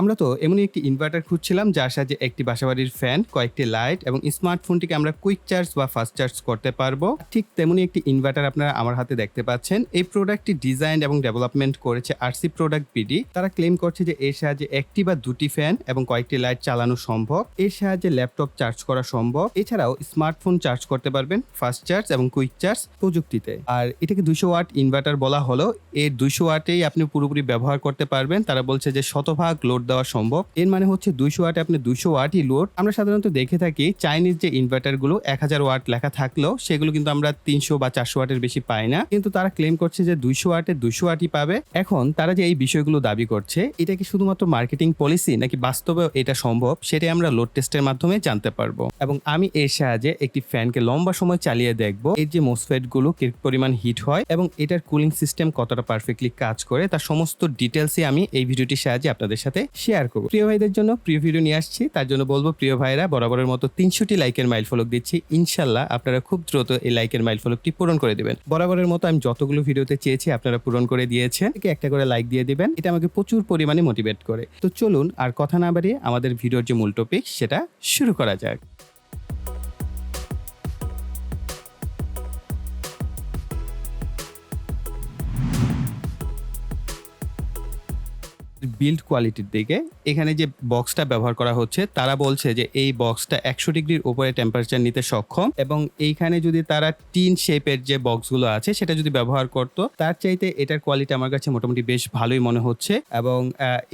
আমরা তো এমনই একটি ইনভার্টার খুঁজছিলাম, যার সাহায্যে একটি বাসাবাড়ির ফ্যান কয়েকটি লাইট এবং স্মার্টফোনটিকে আমরা কুইক চার্জ বা ফাস্ট চার্জ করতে পারব। ঠিক তেমনই একটি ইনভার্টার আপনারা আমার হাতে দেখতে পাচ্ছেন। এই প্রোডাক্টটি ডিজাইন এবং ডেভেলপমেন্ট করেছে আরসি প্রোডাক্ট বিডি তারা ক্লেম করছে যে এর সাহায্যে একটি বা দুটি ফ্যান এবং কয়েকটি লাইট চালানো সম্ভব। এর সাহায্যে ল্যাপটপ চার্জ করা সম্ভব। এছাড়াও স্মার্টফোন চার্জ করতে পারবেন ফাস্ট চার্জ এবং কুইক চার্জ প্রযুক্তিতে। আর এটাকে দুশো ওয়াট ইনভার্টার বলা হলো। এর দুইশো ওয়াটেই আপনি পুরোপুরি ব্যবহার করতে পারবেন। তারা বলছে যে শতভাগ লোড দেওয়া সম্ভব। এর মানে হচ্ছে দুইশো ওয়াটে আপনি দুইশো ওয়াটই লোড আমরা সাধারণত দেখে থাকি চাইনিজ যে ইনভার্টারগুলো এক হাজার ওয়াট লেখা থাকলেও সেগুলো কিন্তু আমরা তিনশো বা চারশো ওয়াটের বেশি পাই না। কিন্তু তারা ক্লেম করছে যে দুইশো ওয়াটে দুইশো ওয়াটই পাবে। এখন তারা যে এই বিষয়গুলো দাবি করছে, এটা কি শুধুমাত্র মার্কেটিং পলিসি নাকি বাস্তবে এটা সম্ভব? সেটাই আমরা লোড টেস্টের মাধ্যমে জানতে পারব। এবং আমি এর সাহায্যে একটি ফ্যানকে লম্বা সময় চালিয়ে দেখব। এর যে মোসফেটগুলো কি পরিমাণ হিট হয় এবং এটার কুলিং সিস্টেম কতটা পারফেক্টলি কাজ করে, তার সমস্ত ডিটেলসই আমি এই ভিডিওটির সাহায্যে আপনাদের সাথে শেয়ার করব। প্রিয় ভাইদের জন্য প্রিয় ভিডিও নিয়ে আসছি। তার জন্য বলব, প্রিয় ভাইরা, বরাবরের মতো তিনশোটি লাইকের মাইল ফলক দিচ্ছি। ইনশাল্লাহ আপনারা খুব দ্রুত এই লাইকের মাইল ফলকটি পূরণ করে দেবেন। বরাবরের মতো আমি যতগুলো ভিডিওতে চেয়েছি, আপনারা পূরণ করে দিয়েছেন। একে একটা করে লাইক দিয়ে দিবেন। এটা আমাকে প্রচুর পরিমাণে মোটিভেট করে। তো চলুন আর কথা না বাড়িয়ে আমাদের ভিডিওর যে মূল টপিক সেটা শুরু করা যাক। বিল্ড কোয়ালিটির দিকে, এখানে যে বক্সটা ব্যবহার করা হচ্ছে, তারা বলছে যে এই বক্সটা একশো ডিগ্রির উপরে টেম্পারেচার নিতে সক্ষম এবং এইখানে যদি তারা টিন শেপের যে বক্সগুলো আছে, সেটা যদি ব্যবহার করতো, তার চাইতে এটার কোয়ালিটি আমার কাছে মোটামুটি বেশ ভালোই মনে হচ্ছে এবং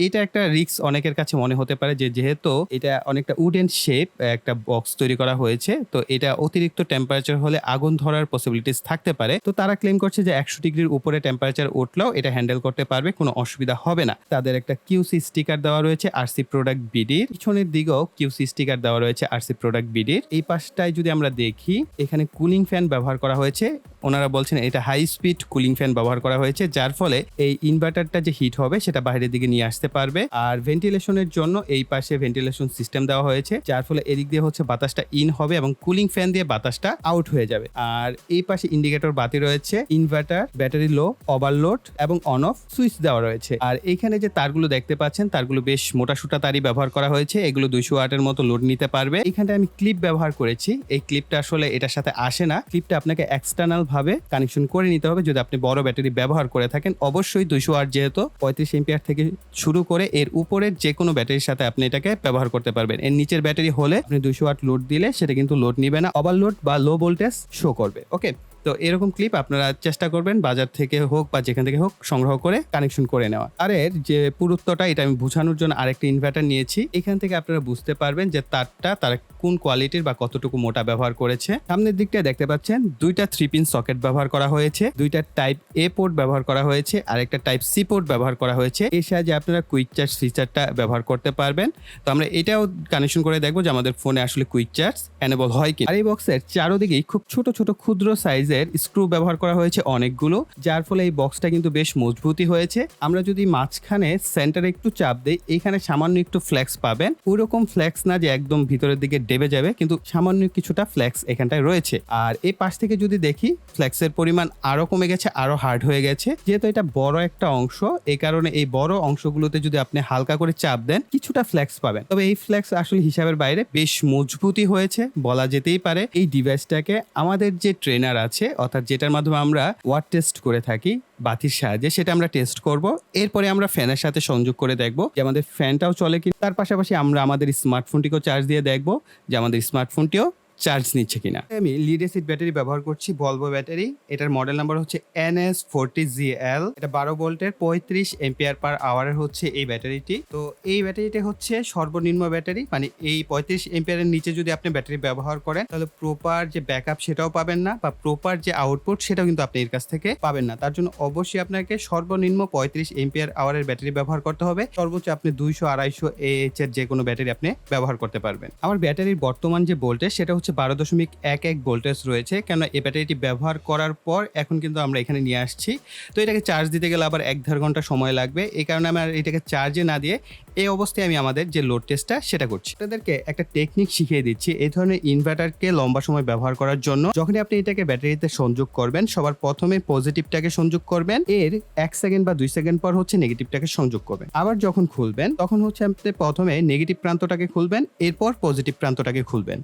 এটা একটা রিস্ক অনেকের কাছে মনে হতে পারে যে যেহেতু এটা অনেকটা উডেন শেপ একটা বক্স তৈরি করা হয়েছে, তো এটা অতিরিক্ত টেম্পারেচার হলে আগুন ধরার পসিবিলিটিস থাকতে পারে। তো তারা ক্লেম করছে যে একশো ডিগ্রির উপরে টেম্পারেচার উঠলেও এটা হ্যান্ডেল করতে পারবে, কোনো অসুবিধা হবে না। তাদের একটা কিউসি স্টিকার দেওয়া রয়েছে আরসি প্রোডাক্ট বিডির পিছনের দিকেও কিউসি স্টিকার দেওয়া রয়েছে আরসি প্রোডাক্ট বিডির এই পাশটায় যদি আমরা দেখি, এখানে কুলিং ফ্যান ব্যবহার করা হয়েছে। ওনারা বলছেন এটা হাই স্পিড কুলিং ফ্যান ব্যবহার করা হয়েছে, যার ফলে এই ইনভার্টারটা যে হিট হবে সেটা বাইরের দিকে নিয়ে আসতে পারবে। আর ভেন্টিলেশনের জন্য এই পাশে ভেন্টিলেশন সিস্টেম দেওয়া হয়েছে, যার ফলে এদিক দিয়ে হচ্ছে বাতাসটা ইন হবে এবং কুলিং ফ্যান দিয়ে বাতাসটা আউট হয়ে যাবে। আর এই পাশে ইন্ডিকেটর বাতি রয়েছে ইনভার্টার ব্যাটারি লো ওভারলোড এবং অন অফ সুইচ দেওয়া রয়েছে। আর এইখানে যে তারগুলো দেখতে পাচ্ছেন, তারগুলো বেশ মোটা সুটা তারই ব্যবহার করা হয়েছে, এগুলো দুইশো ওয়াটের মতো লোড নিতে পারবে। এখানে আমি ক্লিপ ব্যবহার করেছি, এই ক্লিপটা আসলে এটার সাথে আসে না। ক্লিপটা আপনাকে এক্সটার্নাল ভাবে কানেকশন করে নিতে হবে। যদি আপনি বড় ব্যাটারি ব্যবহার করে থাকেন, অবশ্যই দুইশো আট যেহেতু পঁয়ত্রিশ এম্পিয়ার থেকে শুরু করে এর উপরের যে কোনো ব্যাটারির সাথে আপনি এটাকে ব্যবহার করতে পারবেন। এর নিচের ব্যাটারি হলে আপনি দুইশো আট লোড দিলে সেটা কিন্তু লোড নিবে না। ওভারলোড বা লো ভোল্টেজ শো করবে। ওকে তো এরকম ক্লিপ আপনারা চেষ্টা করবেন বাজার থেকে হোক বা যেখান থেকে হোক সংগ্রহ করে কানেকশন করে নেওয়া আর এর যে পুরুত্বটা এটা আমি বোঝানোর জন্য আরেকটা ইনভার্টার নিয়েছি। এখান থেকে আপনারা বুঝতে পারবেন যে তারটা তারা কোন কোয়ালিটির বা কতটুকু মোটা ব্যবহার করেছে। সামনের দিকটা দেখতে পাচ্ছেন, দুইটা থ্রি পিন সকেট ব্যবহার করা হয়েছে, দুইটা টাইপ এ পোর্ট ব্যবহার করা হয়েছে, আর একটা টাইপ সি পোর্ট ব্যবহার করা হয়েছে। এর সাহায্যে আপনারা কুইক চার্জ ফিচারটা ব্যবহার করতে পারবেন। তো আমরা এটাও কানেকশন করে দেখব যে আমাদের ফোনে আসলে কুইক চার্জ এনেবল হয় কি আর এই বক্সের চারোদিকেই খুব ছোট ছোট, ক্ষুদ্র সাইজের স্ক্রু ব্যবহার করা হয়েছে অনেকগুলো, যার ফলে এই বক্সটা কিন্তু বেশ মজবুতই হয়েছে। আমরা যদি মাঝখানে সেন্টারে একটু চাপ দেই, এখানে সামান্য একটু ফ্লেক্স পাবেন। ওইরকম ফ্লেক্স না যে একদম ভিতরের দিকে ডেবে যাবে, কিন্তু সামান্য কিছুটা ফ্লেক্স এখানটায় রয়েছে। আর এই পাশ থেকে যদি দেখি ফ্লেক্সের পরিমাণ আরও কমে গেছে, আরও হার্ড হয়ে গেছে। যেহেতু এটা বড় একটা অংশ এই কারণে এই বড় অংশগুলোতে যদি আপনি হালকা করে চাপ দেন, কিছুটা ফ্লেক্স পাবেন। তবে এই ফ্লেক্স আসলে হিসাবের বাইরে বেশ মজবুতই হয়েছে, বলা যেতেই পারে। এই ডিভাইসটাকে আমাদের যে ট্রেনার আছে অর্থাৎ যেটার মাধ্যমে আমরা ওয়াট টেস্ট করে থাকি বাতির সাহায্যে, সেটা আমরা টেস্ট করব। এরপরে আমরা ফ্যানের সাথে সংযোগ করে দেখব যে আমাদের ফ্যানটাও চলে কি তার পাশাপাশি আমরা আমাদের স্মার্টফোনটিকেও চার্জ দিয়ে দেখব যে আমাদের স্মার্টফোনটিও চার্জ নিচ্ছে কিনা। আমি লিড অ্যাসিড ব্যাটারি ব্যবহার করছি বলব ব্যাটারি এটার মডেল নাম্বার হচ্ছে N S forty G L এটা বারো ভোল্টের পঁয়ত্রিশ এম্পিয়ার পার আওয়ারের হচ্ছে এই ব্যাটারিটি তো এই ব্যাটারিটি হচ্ছে সর্বনিম্ন ব্যাটারি মানে এই পঁয়ত্রিশ এম্পিয়ারের নিচে যদি আপনি ব্যাটারি ব্যবহার করেন, তাহলে প্রপার যে ব্যাকআপ সেটাও পাবেন না, বা প্রপার যে আউটপুট সেটাও কিন্তু আপনি এর কাছ থেকে পাবেন না। তার জন্য অবশ্যই আপনাকে সর্বনিম্ন পঁয়ত্রিশ এম্পিয়ার আওয়ারের ব্যাটারি ব্যবহার করতে হবে। সর্বোচ্চ আপনি দুইশো আড়াইশো এইচ এর যে কোনো ব্যাটারি আপনি ব্যবহার করতে পারবেন। আমার ব্যাটারির বর্তমান যে ভোল্টেজ সেটা হচ্ছে বারো দশমিক এক এক ভোল্টেজ রয়েছে। কেন এই ব্যাটারিটি ব্যবহার করার পর এখন কিন্তু আমরা এখানে নিয়ে আসছি। তো এটাকে চার্জ দিতে গেলে আবার এক দেড় ঘণ্টা সময় লাগবে। এই কারণে আমার এটাকে চার্জে না দিয়ে এই অবস্থায় আমি আমাদের যে লোড টেস্টটা সেটা করছি। তাদেরকে একটা টেকনিক শিখিয়ে দিচ্ছি এই ধরনের ইনভার্টারকে লম্বা সময় ব্যবহার করার জন্য। যখনই আপনি এটাকে ব্যাটারিতে সংযোগ করবেন, সবার প্রথমে পজিটিভটাকে সংযোগ করবেন। এর এক সেকেন্ড বা দুই সেকেন্ড পর হচ্ছে নেগেটিভটাকে সংযোগ করবেন। আবার যখন খুলবেন, তখন হচ্ছে আপনি প্রথমে নেগেটিভ প্রান্তটাকে খুলবেন, এরপর পজিটিভ প্রান্তটাকে খুলবেন।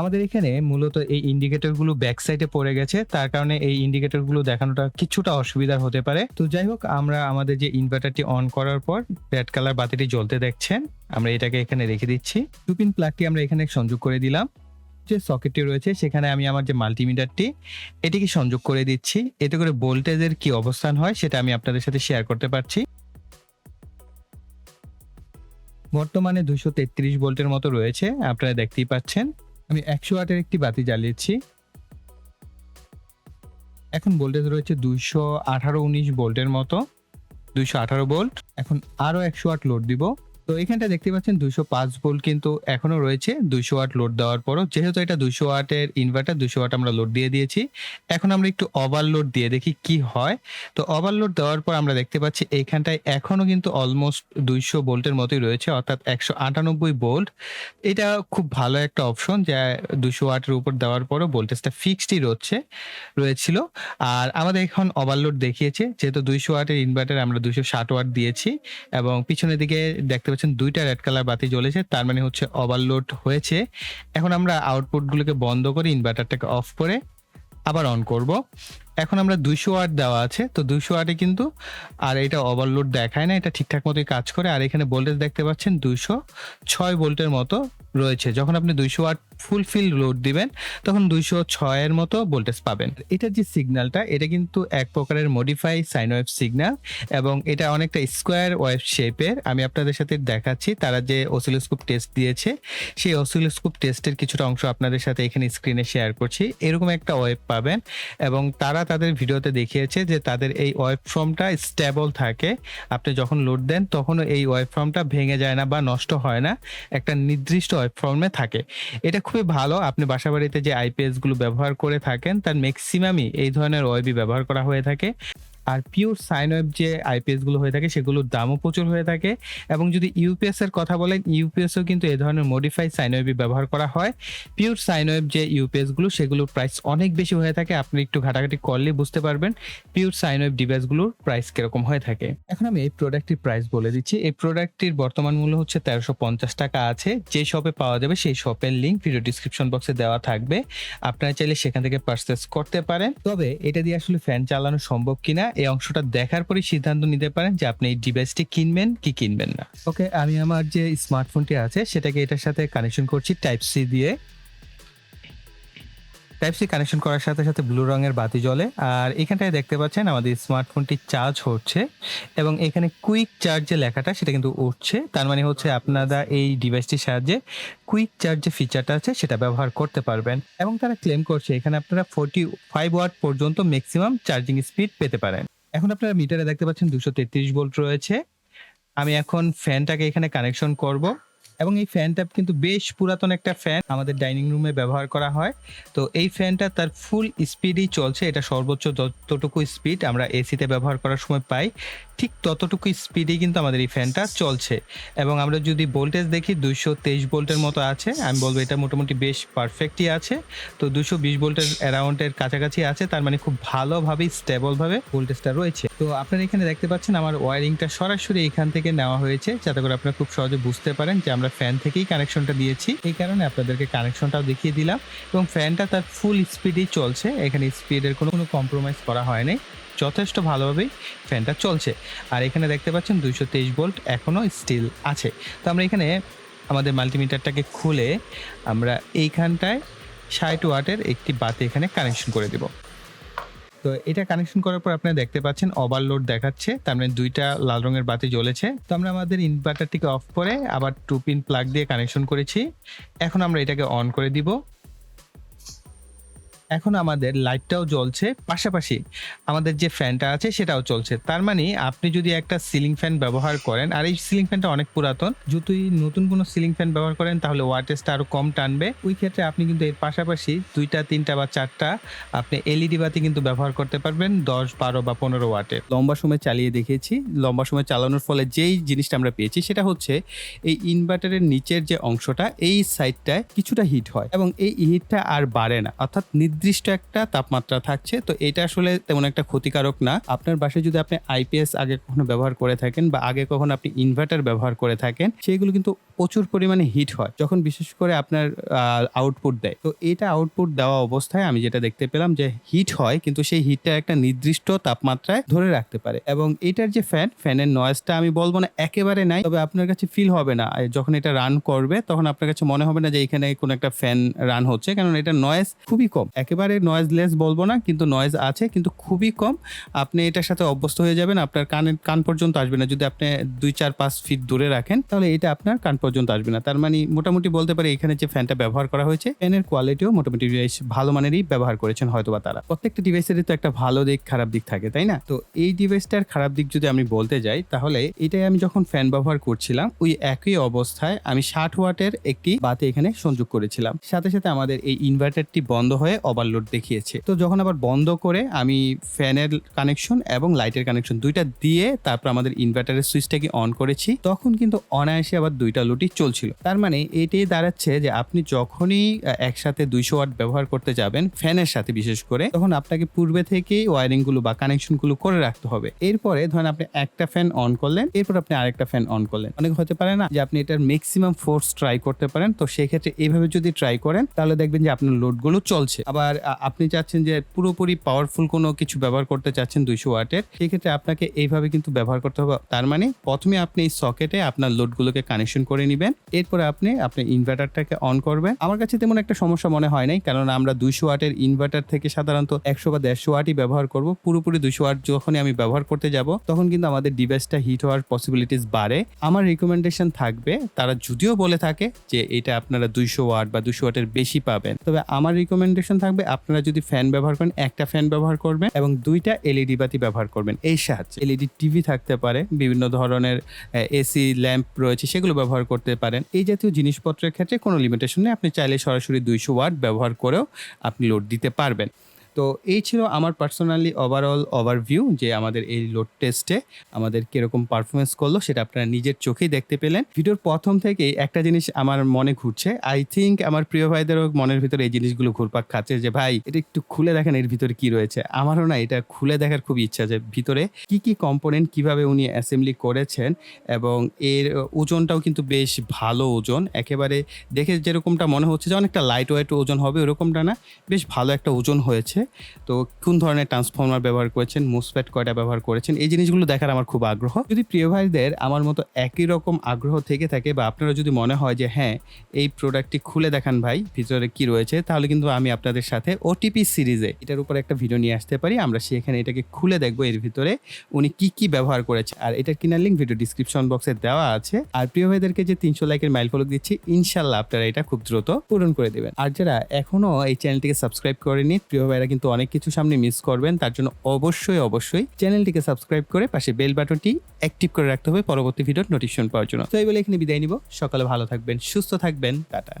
আমাদের এখানে মূলত এই ইন্ডিকেটরগুলো ব্যাক সাইডে পড়ে গেছে। তার কারণে এই ইন্ডিকেটরগুলো দেখানোটা কিছুটা অসুবিধার হতে পারে। তো যাই হোক, আমরা আমাদের যে ইনভার্টারটি অন করার পর রেড কালার বাতিটি জ্বলতে দেখছেন। আমরা এটাকে এখানে রেখে দিচ্ছি। টুপিন প্লাগটি আমরা এখানে সংযোগ করে দিলাম। যে সকেটটি রয়েছে, সেখানে আমি আমার যে মাল্টিমিটারটি এটিকে সংযোগ করে দিচ্ছি। এতে করে ভোল্টেজের কি অবস্থান হয়, সেটা আমি আপনাদের সাথে শেয়ার করতে পারছি। বর্তমানে দুশো তেত্রিশ ভোল্টের মতো রয়েছে, আপনারা দেখতেই পাচ্ছেন। আমি একশো ওয়াটের একটি বাতি জ্বালিয়েছি। এখন ভোল্টেজ রয়েছে দুইশো আঠারো উনিশ ভোল্টের মতো। দুইশো আঠারো ভোল্ট। এখন আরও একশো ওয়াট লোড দিব। তো এখানটা দেখতে পাচ্ছেন দুইশো পাঁচ ভোল্ট কিন্তু এখনও রয়েছে। দুইশো ওয়াট লোড দেওয়ার পরও, যেহেতু এটা দুইশো ওয়াটের ইনভার্টার দুইশো ওয়াট আমরা লোড দিয়ে দিয়েছি। এখন আমরা একটু ওভারলোড দিয়ে দেখি কি হয়। তো ওভারলোড দেওয়ার পর আমরা দেখতে পাচ্ছি এইখানটায় এখনও কিন্তু অলমোস্ট দুইশো ভোল্টের মতোই রয়েছে, অর্থাৎ একশো আটানব্বই ভোল্ট। এটা খুব ভালো একটা অপশন যা দুশো ওয়াটের উপর দেওয়ার পরও ভোল্টেজটা ফিক্সডই রয়েছে, রয়েছিল। আর আমাদের এখন ওভারলোড দেখিয়েছে, যেহেতু দুইশো ওয়াটের ইনভার্টার আমরা দুশো ষাট ওয়াট দিয়েছি এবং পিছনের দিকে দেখতে পাচ্ছেন দুইটা রেড কালার বাতি জ্বলেছে, তার মানে হচ্ছে ওভারলোড হয়েছে। এখন আমরা আউটপুটগুলোকে বন্ধ করে ইনভার্টারটাকে অফ করে আবার অন করব। এখন আমরা দুইশো ওয়াট দেওয়া আছে, তো দুইশো ওয়াটে কিন্তু আর এটা ওভারলোড দেখায় না, এটা ঠিকঠাক মতোই কাজ করে। আর এখানে ভোল্টেজ দেখতে পাচ্ছেন দুইশো ছয় ভোল্টের মতো রয়েছে। যখন আপনি দুইশো ওয়াট ফুলফিল লোড দিবেন, তখন দুইশো ছয়ের মতো ভোল্টেজ পাবেন। এটার যে সিগন্যালটা, এটা কিন্তু এক প্রকারের মডিফাই সাইন ওয়েভ সিগন্যাল এবং এটা অনেকটা স্কোয়ার ওয়েভ শেপের আমি আপনাদের সাথে দেখাচ্ছি, তারা যে অসিলোস্কোপ টেস্ট দিয়েছে, সেই অসিলোস্কোপ টেস্টের কিছুটা অংশ আপনাদের সাথে এখানে স্ক্রিনে শেয়ার করছি। এরকম একটা ওয়েব পাবেন এবং তারা তাদের ভিডিওতে দেখিয়েছে যে তাদের এই ওয়েব ফর্মটা স্টেবল থাকে। আপনি যখন লোড দেন, তখনও এই ওয়েব ফর্মটা ভেঙে যায় না বা নষ্ট হয় না। একটা নির্দিষ্ট ওয়েব ফর্মে থাকে। এটা খুবই ভালো। আপনি বাসা বাড়িতে যে আইপিএসগুলো ব্যবহার করে থাকেন, তার ম্যাক্সিমামই এই ধরনের ওয়েবই ব্যবহার করা হয়ে থাকে। আর পিওর সাইন ওয়েব যে আইপিএসগুলো হয়ে থাকে, সেগুলোর দামও প্রচুর হয়ে থাকে। এবং যদি ইউপিএস এর কথা বলেন ইউপিএসও কিন্তু এই ধরনের মডিফাই সাইন ব্যবহার করা হয়। পিওর সাইন ওয়েব যে ইউপিএসগুলো, সেগুলোর প্রাইস অনেক বেশি হয়ে থাকে। আপনি একটু ঘাটাঘাটি করলে বুঝতে পারবেন পিওর সাইন ওয়েব ডিভাইসগুলোর প্রাইস কীরকম হয়ে থাকে। এখন আমি এই প্রোডাক্টটির প্রাইস বলে দিচ্ছি। এই প্রোডাক্টটির বর্তমান মূল্য হচ্ছে তেরোশো পঞ্চাশ টাকা আছে। যে শপে পাওয়া যাবে, সেই শপের লিঙ্ক ভিডিও ডিসক্রিপশন বক্সে দেওয়া থাকবে। আপনারা চাইলে সেখান থেকে পারচেস করতে পারেন। তবে এটা দিয়ে আসলে ফ্যান চালানো সম্ভব কিনা এই অংশটা দেখার পরে সিদ্ধান্ত নিতে পারেন যে আপনি এই ডিভাইসটি কিনবেন কি কিনবেন না। ওকে, আমি আমার যে স্মার্টফোনটি আছে, সেটাকে এটার সাথে কানেকশন করছি টাইপ সি দিয়ে। টাইপ সি কানেকশন করার সাথে সাথে ব্লু রঙের বাতি জ্বলে। আর এখানটায় দেখতে পাচ্ছেন আমাদের স্মার্টফোনটি চার্জ হচ্ছে এবং এখানে কুইক চার্জ যে লেখাটা সেটা কিন্তু উঠছে। তার মানে হচ্ছে আপনারা এই ডিভাইসটির সাহায্যে কুইক চার্জ যে ফিচারটা আছে সেটা ব্যবহার করতে পারবেন এবং তারা ক্লেম করছে এখানে আপনারা ফোর্টি ফাইভ ওয়াট পর্যন্ত ম্যাক্সিমাম চার্জিং স্পিড পেতে পারেন। এখন আপনারা মিটারে দেখতে পাচ্ছেন দুশো তেত্রিশ ভোল্ট রয়েছে। আমি এখন ফ্যানটাকে এখানে কানেকশন করব। এবং এই ফ্যানটা কিন্তু বেশ পুরাতন একটা ফ্যান আমাদের ডাইনিং রুমে ব্যবহার করা হয়। তো এই ফ্যানটা তার ফুল স্পিডই চলছে, এটা সর্বোচ্চ যতটুকু স্পিড আমরা এসিতে ব্যবহার করার সময় পাই, ঠিক ততটুকু স্পিডেই কিন্তু আমাদের এই ফ্যানটা চলছে। এবং আমরা যদি ভোল্টেজ দেখি, দুইশো তেইশ ভোল্টের মতো আছে, আমি বলব এটা মোটামুটি বেশ পারফেক্টই আছে। তো দুশো বিশ ভোল্টের অ্যারাউন্ডের কাছাকাছি আছে, তার মানে খুব ভালোভাবেই স্টেবলভাবে ভোল্টেজটা রয়েছে। তো আপনারা এখানে দেখতে পাচ্ছেন, আমার ওয়ারিংটা সরাসরি এখান থেকে নেওয়া হয়েছে, যাতে করে আপনারা খুব সহজে বুঝতে পারেন যে আমরা ফ্যান থেকেই কানেকশনটা দিয়েছি। এই কারণে আপনাদেরকে কানেকশনটাও দেখিয়ে দিলাম এবং ফ্যানটা তার ফুল স্পিডেই চলছে। এখানে স্পিডের কোনো কোনো কম্প্রোমাইজ করা হয়নি যথেষ্ট ভালোভাবেই ফ্যানটা চলছে। আর এখানে দেখতে পাচ্ছেন দুইশো তেইশ ভোল্ট এখনও স্টিল আছে। তো আমরা এখানে আমাদের মাল্টিমিটারটাকে খুলে আমরা এইখানটায় ষাট ওয়াটের একটি বাতি এখানে কানেকশন করে দেব। তো এটা কানেকশন করার পর আপনারা দেখতে পাচ্ছেন ওভারলোড দেখাচ্ছে, তার মানে দুইটা লাল রঙের বাতি জ্বলেছে। তো আমরা আমাদের ইনভার্টারটিকে অফ করে আবার টু পিন প্লাগ দিয়ে কানেকশন করেছি। এখন আমরা এটাকে অন করে দিব। এখন আমাদের লাইটটাও জ্বলছে পাশাপাশি আমাদের যে ফ্যানটা আছে সেটাও চলছে। তার মানে আপনি যদি একটা সিলিং ফ্যান ব্যবহার করেন, আর এই সিলিং ফ্যানটা অনেক পুরাতন, যদি নতুন কোনো সিলিং ফ্যান ব্যবহার করেন তাহলে ওয়াটেজটা আরও কম টানবে। ওই ক্ষেত্রে আপনি কিন্তু এর পাশাপাশি দুইটা, তিনটা বা চারটা আপনি এলইডি বাতি কিন্তু ব্যবহার করতে পারবেন দশ, বারো বা পনেরো ওয়াটে। লম্বা সময় চালিয়ে দেখেছি। লম্বা সময় চালানোর ফলে যেই জিনিসটা আমরা পেয়েছি সেটা হচ্ছে এই ইনভার্টারের নিচের যে অংশটা, এই সাইডটায় কিছুটা হিট হয় এবং এই হিটটা আর বাড়ে না। অর্থাৎ নির্দিষ্ট একটা তাপমাত্রা থাকছে, তো এটা আসলে তেমন একটা ক্ষতিকারক না। আপনার বাসায় যদি আপনি আইপিএস আগে কখনো ব্যবহার করে থাকেন বা আগে কখনো আপনি ইনভার্টার ব্যবহার করে থাকেন, সেগুলো কিন্তু প্রচুর পরিমাণে হিট হয়, যখন বিশেষ করে আপনার আউটপুট দেয়। তো এটা আউটপুট দেওয়া অবস্থায় আমি যেটা দেখতে পেলাম যে হিট হয়, কিন্তু সেই হিটটা একটা নির্দিষ্ট তাপমাত্রায় ধরে রাখতে পারে। এবং এটার যে ফ্যান ফ্যানের নয়েজটা আমি বলব না, একেবারে নাই, তবে আপনার কাছে ফিল হবে না। যখন এটা রান করবে, তখন আপনার কাছে মনে হবে না যে এখানে কোনো একটা ফ্যান রান হচ্ছে কারণ এটা নয়েজ খুবই কম। একেবারে নয়েজলেস বলব না, কিন্তু নয়েজ আছে, কিন্তু খুবই কম। আপনি এটার সাথে অভ্যস্ত হয়ে যাবেন, আপনার কানের কান পর্যন্ত আসবে না। যদি আপনি দুই চার পাঁচ ফিট দূরে রাখেন, তাহলে এটা আপনার কান পর্যন্ত আসবে না। তার মানে মোটামুটি বলতে পারে এখানে যে ফ্যানটা ব্যবহার করা হয়েছে ফ্যানের কোয়ালিটিও মোটামুটি বেশ ভালো মানেরই ব্যবহার করেছেন হয়তোবা তারা। প্রত্যেকটা ডিভাইসেরই তো একটা ভালো দিক, খারাপ দিক থাকে, তাই না? তো এই ডিভাইসটার খারাপ দিক যদি আমি বলতে যাই, তাহলে এটাই আমি যখন ফ্যান ব্যবহার করছিলাম, ওই একই অবস্থায় আমি ষাট ওয়াটের একটি বাতি এখানে সংযোগ করেছিলাম। সাথে সাথে আমাদের এই ইনভার্টারটি বন্ধ হয়ে ওভারলোড দেখিয়েছে। তো যখন আবার বন্ধ করে আমি ফ্যানের কানেকশন এবং লাইটের কানেকশন দুইটা দিয়ে তারপর আমাদের ইনভার্টারের সুইচটাকে অন করেছি, তখন কিন্তু অনায়াসে আবার দুইটা লোডই চলছিল। তার মানে এটাই দাঁড়াচ্ছে যে আপনি যখনই একসাথে দুইশো ওয়াট ব্যবহার করতে যাবেন ফ্যানের সাথে বিশেষ করে, তখন আপনাকে পূর্বে থেকেই ওয়ারিংগুলো বা কানেকশনগুলো করে রাখতে হবে। এরপরে ধরেন আপনি একটা ফ্যান অন করলেন, এরপর আপনি আরেকটা ফ্যান অন করলেন। অনেক হতে পারে না যে আপনি এটার ম্যাক্সিমাম ফোর্স ট্রাই করতে পারেন, তো সেক্ষেত্রে এইভাবে যদি ট্রাই করেন, তাহলে দেখবেন যে আপনার লোডগুলো চলছে। আবার আ, আপনি চাচ্ছেন যে পুরোপুরি পাওয়ারফুল কোনো কিছু ব্যবহার করতে চাচ্ছেন দুইশো ওয়াটের সেক্ষেত্রে আপনাকে এইভাবে কিন্তু ব্যবহার করতে হবে। তার মানে প্রথমে আপনি এই সকেটে আপনার লোডগুলোকে কানেকশন করে নেবেন এরপরে আপনি আপনার ইনভার্টারটাকে অন করবেন। আমার কাছে তেমন একটা সমস্যা মনে হয় নাই কারণ আমরা দুইশো ওয়াটের ইনভার্টার থেকে সাধারণত একশো বা দেড়শো ওয়াটই ব্যবহার করব। পুরোপুরি দুইশো ওয়াট যখনই আমি ব্যবহার করতে যাব তখন কিন্তু আমাদের ডিভাইসটা হিট হওয়ার পসিবিলিটিস বাড়ে। আমার রিকমেন্ডেশন থাকবে তারা যদিও বলে থাকে যে এটা আপনারা দুইশো ওয়াট বা দুশো ওয়াটের বেশি পাবেন। তবে আমার রিকমেন্ডেশন থাকবে আপনারা যদি ফ্যান ব্যবহার করেন, একটা ফ্যান ব্যবহার করবেন এবং দুইটা এলইডি বাতি ব্যবহার করবেন। এই সাহায্যে এলইডি টিভি থাকতে পারে, বিভিন্ন ধরনের এসি ল্যাম্প রয়েছে, সেগুলো ব্যবহার করতে পারেন। এই জাতীয় জিনিসপত্রের ক্ষেত্রে কোনো লিমিটেশন নেই, আপনি চাইলে সরাসরি দুইশো ওয়াট ব্যবহার করেও আপনি লোড দিতে পারবেন। তো এই ছিল আমার পার্সোনালি ওভারঅল ওভারভিউ যে আমাদের এই লোড টেস্টে আমাদের কীরকম পারফরমেন্স করল, সেটা আপনারা নিজের চোখেই দেখতে পেলেন। ভিডিওর প্রথম থেকেই একটা জিনিস আমার মনে ঘুরছে। আই থিঙ্ক আমার প্রিয় ভাইদেরও মনের ভিতরে এই জিনিসগুলো ঘুরপাক খাচ্ছে যে, ভাই, এটা একটু খুলে দেখেন এর ভিতরে কি রয়েছে। আমারও না এটা খুলে দেখার খুব ইচ্ছা যে, ভিতরে কি কি কম্পোনেন্ট কীভাবে উনি অ্যাসেম্বলি করেছেন এবং এর ওজনটাও কিন্তু বেশ ভালো ওজন। একেবারে দেখে যেরকমটা মনে হচ্ছে যে, অনেকটা লাইট ওয়েট ওজন হবে, ওরকমটা না, বেশ ভালো একটা ওজন হয়েছে। তো কোন ধরনের ট্রান্সফর্মার ব্যবহার করেছেন মুসপ্যাট কয়টা ব্যবহার করেছেন, এই জিনিসগুলো দেখার আমার খুব আগ্রহ। যদি প্রিয় ভাইদের আমার মতো একই রকম আগ্রহ থেকে থাকে বা আপনারা যদি মনে হয় যে হ্যাঁ এই প্রোডাক্টটি খুলে দেখান ভাই, ভিতরে কি রয়েছে, তাহলে কিন্তু আমি আপনাদের সাথে ওটিপি সিরিজে এটার উপর একটা ভিডিও নিয়ে আসতে পারি। আমরা সেখানে এটাকে খুলে দেখব এর ভিতরে উনি কি কি ব্যবহার করেছে। আর এটার কিনার লিঙ্ক ভিডিও ডিসক্রিপশন বক্সে দেওয়া আছে। আর প্রিয় ভাইদেরকে যে তিনশো লাইকের মাইল ফলক দিচ্ছি, ইনশাল্লাহ আপনারা এটা খুব দ্রুত পূরণ করে দেবেন। আর যারা এখনও এই চ্যানেলটিকে সাবস্ক্রাইব করেনি প্রিয় ভাইরা কিন্তু অনেক কিছু সামনে মিস করবেন, তার জন্য অবশ্যই অবশ্যই চ্যানেলটিকে সাবস্ক্রাইব করে পাশে বেল বাটনটি অ্যাক্টিভ করে রাখতে হবে পরবর্তী ভিডিওর নোটিফিকেশন পাওয়ার জন্য। তো এই বলে এখানে বিদায় নিব। সকালে ভালো থাকবেন, সুস্থ থাকবেন, টাটা।